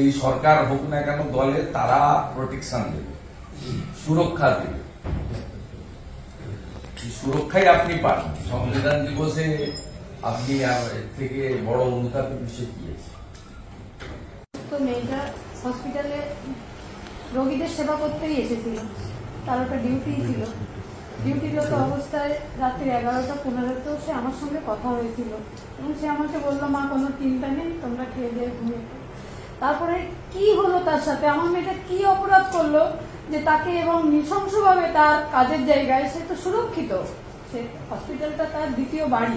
যেই সরকার হোক না কেন দলে তারা প্রোটেকশন দেবে, সুরক্ষা দেবে। সুরক্ষাই আপনি পান। সংবিধান দিবসে আপনি থেকে বড় অনুতাপের বিষয় কি আছে মেয়েটা হসপিটালে রোগীদের সেবা করতেই এসেছিল। তার একটা ডিউটি ছিল। ডিউটিরত অবস্থায় রাত্রি এগারোটা পনেরোতেও সে আমার সঙ্গে কথা হয়েছিল। এবং সে আমাকে বলল, মা, কোনো চিন্তা নেই, তোমরা খেয়ে দিয়ে ঘুমিয়ে পড়ো।" তারপরে কি হলো তার সাথে? আমার মেয়েটা কি অপরাধ করল যে তাকে এবং নৃশংসভাবে তার কাজের জায়গায় সে তো সুরক্ষিত। সে হসপিটালটা তার দ্বিতীয় বাড়ি।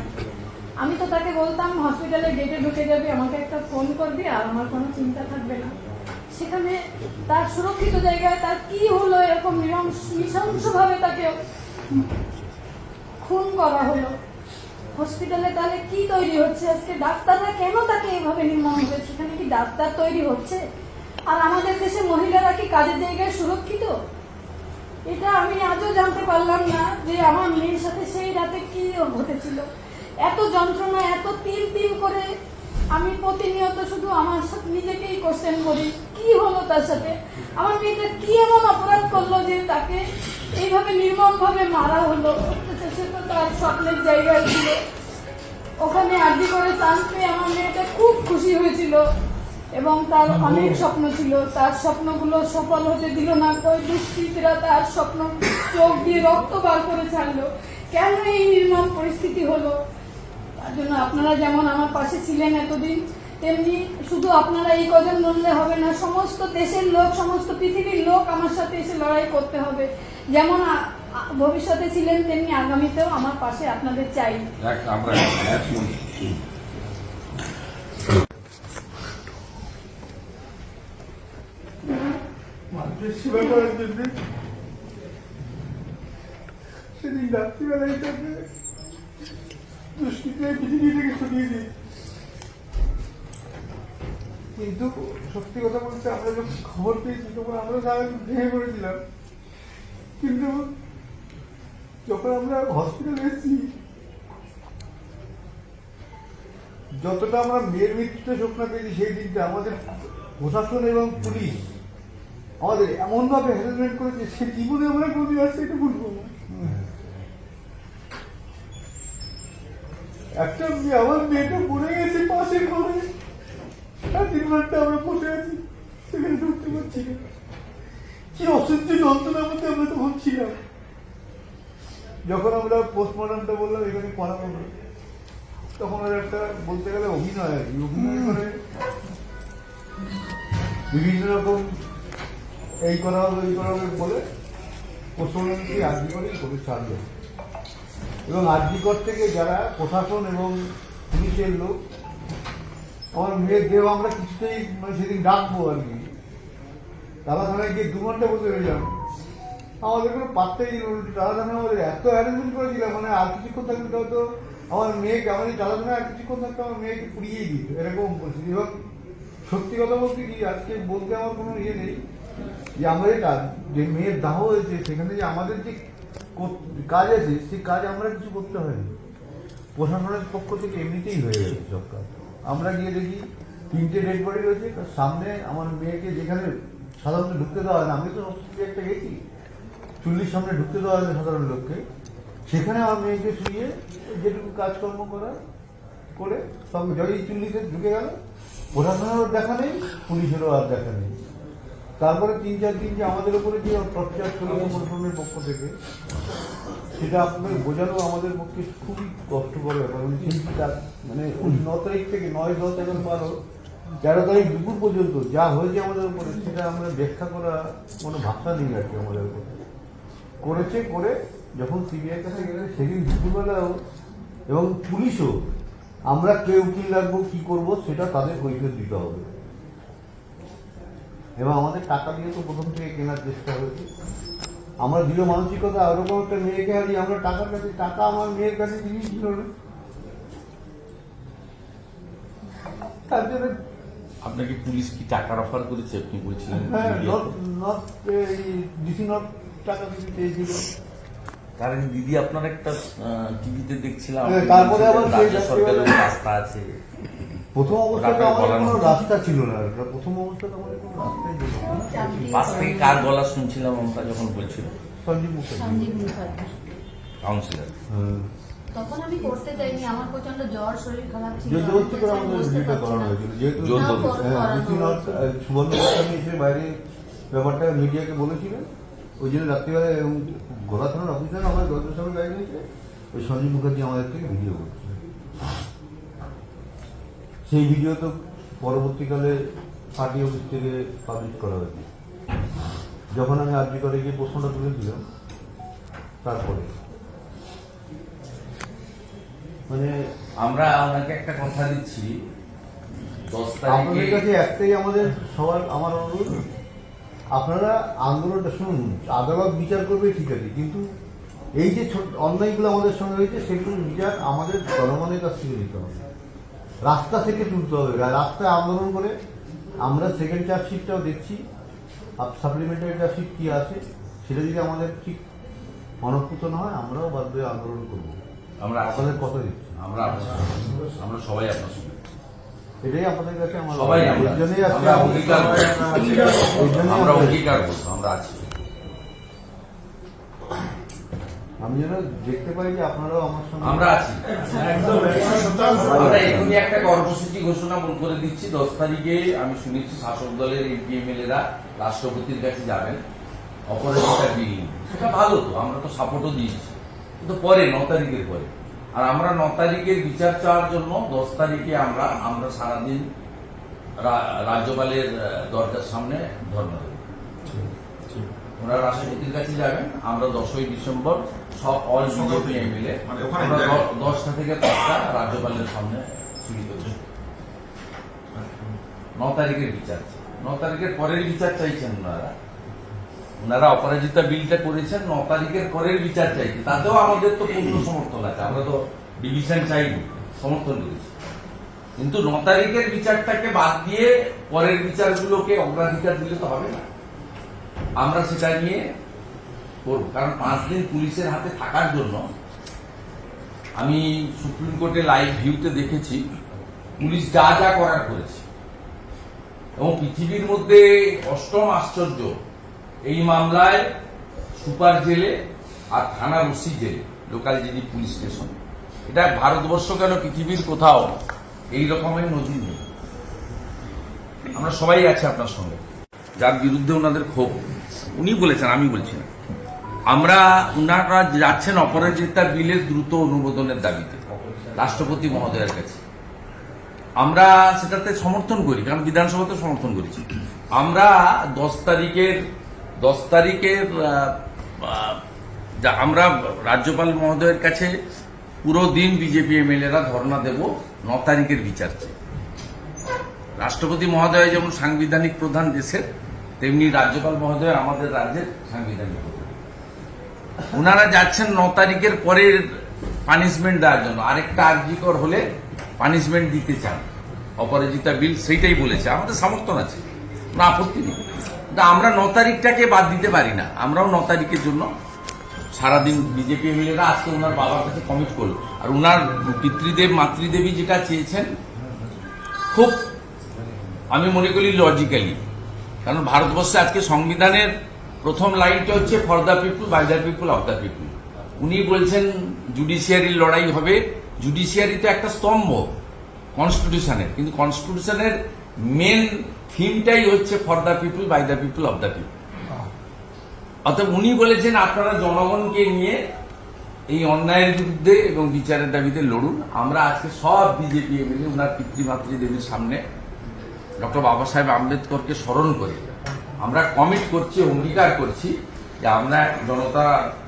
আমি তো তাকে বলতাম, হসপিটালে গেটে ঢুকে যাবি, আমাকে একটা ফোন করবি আর আমার কোনো চিন্তা থাকবে না। সেখানে তার সুরক্ষিত জায়গায় তার কি হলো, এরকম নৃশংস ভাবে তাকে খুন করা হলো। হসপিটালে তাহলে কি তৈরি হচ্ছে? আজকে ডাক্তাররা কেন তাকে এভাবে নির্মম হবে? সেখানে কি ডাক্তার তৈরি হচ্ছে? আর আমাদের দেশে মহিলারা কি কাজের জায়গায় সুরক্ষিত? এটা আমি আজও জানতে পারলাম না যে আমার মেয়ের সাথে সেই রাতে কি ঘটেছিল। এত যন্ত্রণা, এত তিল তিল করে আমি প্রতিনিয়ত শুধু আমার সাথে নিজেকেই কোশ্চেন করি, কি হলো তার সাথে? আমার মেয়েটা কি এমন অপরাধ করল যে তাকে এইভাবে নির্মমভাবে মারা হলো? সে তো তার স্বপ্নের জায়গায় ছিল। ওখানে আর্জি করে চান্স পেয়ে আমার মেয়েটা খুব খুশি হয়েছিল এবং তার অনেক স্বপ্ন ছিল। তার স্বপ্নগুলো সফল হতে দিল না ওই দুষ্কৃতীরা তার স্বপ্ন চোখ দিয়ে রক্ত বার করে ছাড়লো। কেন এই নির্মম পরিস্থিতি হলো? তার জন্য আপনারা যেমন আমার পাশে ছিলেন এতদিন তেমনি শুধু আপনারা এই কজন লড়লে হবে না সমস্ত দেশের লোক সমস্ত পৃথিবীর লোক আমার সাথে এসে লড়াই করতে হবে। যেমন ভবিষ্যতে ছিলেন তেমনি আগামীতেও আমার পাশে আপনাদের চাই। সেবা করার জন্য সেদিন রাত্রিবেলায় তাকে দুষ্কৃতীরা পৃথিবী থেকে সরিয়ে দিই কিন্তু সত্যি কথা বলতে আমরা যখন খবর পেয়েছি, তখন আমরা সারা ভেঙে পড়েছিলাম। কিন্তু যখন আমরা হসপিটালে এসেছি, যতটা আমরা মেয়ের মৃত্যুতে শোক না পেয়েছি, সেই দিনটা আমাদের প্রশাসন এবং পুলিশ আমাদের এমন ভাবে হ্যারাসমেন্ট করেছে, সে জীবনে আমরা কোনদিন আসছে এটা বলব একটা আমার মেয়েটা পড়ে গেছে, পাশের ঘরে। আমরা আছি সেখানে পারছি না আমরা যখন আমরা পোস্টমর্টমটা বললাম এখানে করাবো না তখন ওর একটা বলতে গেলে অভিনয় আর কি অভিনয় করে বিভিন্ন রকম এই করা হবে এই করা হবে বলে পশ্চিমবঙ্গকে আর্জি করেই করে ছাড়লো এবং আর্জিকর থেকে যারা প্রশাসন এবং পুলিশের লোক আমার মেয়ের দেহ আমরা কিছুতেই মানে সেদিন ডাকবো আর কি। দাদা থানায় গিয়ে দু ঘণ্টা বসে রইলাম আমাদের কোনো পাত্তাই উল্টে। দাদা থানায় আমাদের এত অ্যারেঞ্জমেন্ট করেছিলাম মানে আর কিছুক্ষণ থাকলে তো হয়তো আমার মেয়েকে আমাদের দাদা থানায় আর কিছুক্ষণ থাকতে আমার মেয়েকে পুড়িয়েই দিত, এরকম পরিস্থিতি। এবং সত্যি কথা বলতে কি, আজকে বলতে আমার কোনো ইয়ে নেই যে আমাদের কাজ, যে মেয়ের দাহ হয়েছে, সেখানে যে আমাদের যে কাজ আছে সেই কাজ আমরা কিছু করতে হয়নি। প্রশাসনের পক্ষ থেকে এমনিতেই হয়ে গেছে সব কাজ। আমরা গিয়ে দেখি তিনটে ডেড বডি রয়েছে সামনে আমার মেয়েকে যেখানে সাধারণত ঢুকতে দেওয়া হয় আমি তো একটা গেছি, চুল্লির সামনে ঢুকতে দেওয়া হয় সাধারণ লোককে। সেখানে আমার মেয়েকে শুয়ে যেটুকু কাজকর্ম করা, করে সব জয়ী চুল্লিতে ঢুকে গেল। প্রশাসনেরও দেখা নেই, পুলিশেরও আর দেখা নেই। তারপরে তিন চার দিন যে আমাদের উপরে যে টর্চার চলেছে প্রশাসনের পক্ষ থেকে, সেটা আপনাদের বোঝানো আমাদের পক্ষে খুবই কষ্টকর ব্যাপার। মানে মানে ন তারিখ থেকে নয় দশ এগারো বারো তেরো তারিখ দুপুর পর্যন্ত যা হয়েছে আমাদের উপরে, সেটা আমরা ব্যাখ্যা করা কোনো ভাষা নেই আর কি আমাদের উপরে। করেছে করে যখন সিবিআই কাছে গেলে সেদিন দুপুরবেলাও এবং পুলিশও, আমরা কে উকিল রাখব, কী করব, সেটা তাদের কৈফিয়ত দিতে হবে। এবং আমাদের টাকা দিয়ে তো প্রথম থেকে কেনার চেষ্টা হয়েছে। আমরা দৃঢ় মানসিকতা ওরকম একটা মেয়েকে হারিয়ে আমরা টাকার কাছে টাকা আমার মেয়ের কাছে জিনিস ছিল না। তার জন্য আপনাকে পুলিশ কি টাকার অফার করেছে? আপনি বলছিলেন হ্যাঁ নট ডিসি নট টাকা কিছু চেয়েছিল। কারণ দিদি আপনার একটা টিভিতে দেখছিলাম। হ্যাঁ, তারপরে আবার রাজ্য সরকারের রাস্তা আছে। প্রথম অবস্থাতে আমাদের কোনো রাস্তা ছিল না। প্রথম অবস্থাতে আমাদের কোনো রাস্তাই ছিল না। পাশ থেকে কার গলা শুনছিলাম আমরা যখন বলছিল? সঞ্জীব মুখার্জি। সঞ্জীব মুখার্জি। কাউন্সিলর। হ্যাঁ। তখন আমি করতে চাইনি আমার প্রচণ্ড জ্বর শরীর খারাপ ছিল যে করে আমাদের ভিডিওটা করানো হয়েছিল। যেহেতু হ্যাঁ, সুবর্ণ গোস্বামী এসে বাইরে ব্যাপারটা মিডিয়াকে বলেছিলেন। ওই জন্য রাত্রিবেলা এবং গোলা থানার অফিসার সঙ্গে গাড়ি নিয়েছে ওই সঞ্জীব মুখার্জি আমাদের থেকে ভিডিও করছে। সেই ভিডিও তো পরবর্তীকালে পার্টি অফিস থেকে পাবলিশ করা হয়েছে। যখন আমি আর্জি করে গিয়ে প্রশ্নটা তুলেছিলাম তারপরে। মানে আমরা ওনাকে একটা কথা দিচ্ছি দশ আপনাদের কাছে একটাই আমাদের সবার আমার অনুরোধ আপনারা আন্দোলনটা শুনুন আদালত বিচার করবে ঠিক আছে কিন্তু এই যে ছোট অন্যায়গুলো আমাদের সঙ্গে হয়েছে সেগুলোর বিচার আমাদের জনগণের কাছ থেকে নিতে হবে। রাস্তা থেকে তুলতে হবে। রাস্তায় আন্দোলন করে আমরা সেকেন্ড চার্জশিটটাও দেখছি। সাপ্লিমেন্টারি চার্জশিট কি আছে সেটা যদি আমাদের ঠিক মনপ্রত না হয় আমরাও বাধ্য আন্দোলন করব। আমরা আপনাদের কথা দিচ্ছি। আমরা। আমরা সবাই আপনার সঙ্গে এটাই আপনাদের কাছে আমার সবাই আমরা অঙ্গীকার করছি। আমরা আমরা- অঙ্গীকার করব আমরা আছি। আমি যেন দেখতে পাই যে আপনারাও আমার সঙ্গে আমরা আছি। আমরা এখনই একটা কর্মসূচি ঘোষণা করে দিচ্ছি। দশ তারিখে আমি শুনেছি শাসক দলের এমপি এমএলএরা রাষ্ট্রপতির কাছে যাবেন। অপরাজিতা বিল সেটা ভালো তো আমরা তো সাপোর্টও দিয়েছি। কিন্তু পরে ন তারিখের পরে। আর আমরা ন তারিখের বিচার চাওয়ার জন্য দশ তারিখে আমরা আমরা সারাদিন রা- রাজ্যপালের দরজার সামনে ধর্ণা দেব। ওনারা রাষ্ট্রপতির কাছে যাবেন। আমরা দশই ডিসেম্বর সব অল বিজেপি এমএলএ দশটা থেকে পাঁচটা রাজ্যপালের সামনে চুরি করছি ন তারিখের বিচার। ন তারিখের পরের বিচার চাইছেন ওনারা। ওনারা অপরাজিতা বিলটা করেছেন ন তারিখের পরের বিচার চাইছে। তাতেও আমাদের তো পূর্ণ সমর্থন আছে। আমরা তো ডিভিশন চাইনি সমর্থন করেছি। কিন্তু ন তারিখের বিচারটাকে বাদ দিয়ে পরের বিচারগুলোকে অগ্রাধিকার দিলে তো হবে না। আমরা সেটা নিয়ে করব। কারণ পাঁচ দিন পুলিশের হাতে থাকার জন্য আমি সুপ্রিম কোর্টে লাইভ ভিউতে দেখেছি, পুলিশ যা যা করার করেছে। এবং পৃথিবীর মধ্যে অষ্টম আশ্চর্য, এই মামলায় সুপার জেলে আর থানা ওসি জেলে, লোকাল জিডি পুলিশ স্টেশন। এটা ভারতবর্ষ কেন পৃথিবীর কোথাও এই রকমের নজির নেই? আমরা সবাই আছি আপনার সঙ্গে। যার বিরুদ্ধে ওনাদের ক্ষোভ, উনি বলেছেন, আমি বলছি না। আমরা, উনারা যাচ্ছেন অপরাজিতা বিলের দ্রুত অনুমোদনের দাবিতে, রাষ্ট্রপতি মহোদয়ের কাছে। আমরা সেটাতে সমর্থন করি, কারণ বিধানসভাতে সমর্থন করেছি। আমরা দশ তারিখের দশ তারিখের আমরা রাজ্যপাল মহোদয়ের কাছে পুরো দিন বিজেপি এমএলএরা ধর্ণা দেব, ন তারিখের বিচার চেয়ে। রাষ্ট্রপতি মহোদয় যেমন সাংবিধানিক প্রধান দেশের, তেমনি রাজ্যপাল মহোদয় আমাদের রাজ্যের সাংবিধানিক প্রধান। ওনারা যাচ্ছেন ন তারিখের পরের পানিশমেন্ট দেওয়ার জন্য। আরেকটা আর্জিকর হলে পানিশমেন্ট দিতে চান। অপরাজিতা বিল সেইটাই বলেছে। আমাদের সমর্থন আছে। না আপত্তি নেই। আমরা ন তারিখটাকে বাদ দিতে পারি না। আমরাও ন তারিখের জন্য সারাদিন বিজেপি এমএলএরা আজকে ওনার বাবার কাছে কমিট করল। আর ওনার পিতৃদেব, মাতৃদেবী যেটা চেয়েছেন, খুব আমি মনে করি লজিক্যালি কারণ ভারতবর্ষে আজকে সংবিধানের প্রথম লাইনটা হচ্ছে for the people by the people of the people উনি বলছেন জুডিশিয়ারির লড়াই হবে। জুডিশিয়ারি তো একটা স্তম্ভ কনস্টিটিউশনের কিন্তু কনস্টিটিউশনের মেন থিমটাই হচ্ছে for the people by the people of the people অর্থাৎ উনি বলেছেন, আপনারা জনগণকে নিয়ে এই অন্যায়ের বিরুদ্ধে এবং বিচারের দাবিতে লড়ুন। আমরা আজকে সব বিজেপি এমএলএ ওনার পিতৃমাতৃ দেবীর সামনে ডক্টর বাবা সাহেব আম্বেদকরকে স্মরণ করে আমরা কমিট করছি, অঙ্গীকার করছি যে আমরা জনতা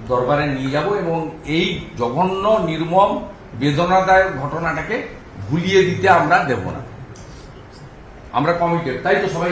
দরবারে নিয়ে যাব এবং এই জঘন্য, নির্মম, বেদনাদায়ক ঘটনাটাকে ভুলিয়ে দিতে আমরা দেব না। আমরা কমিটেড তাই তো সবাই?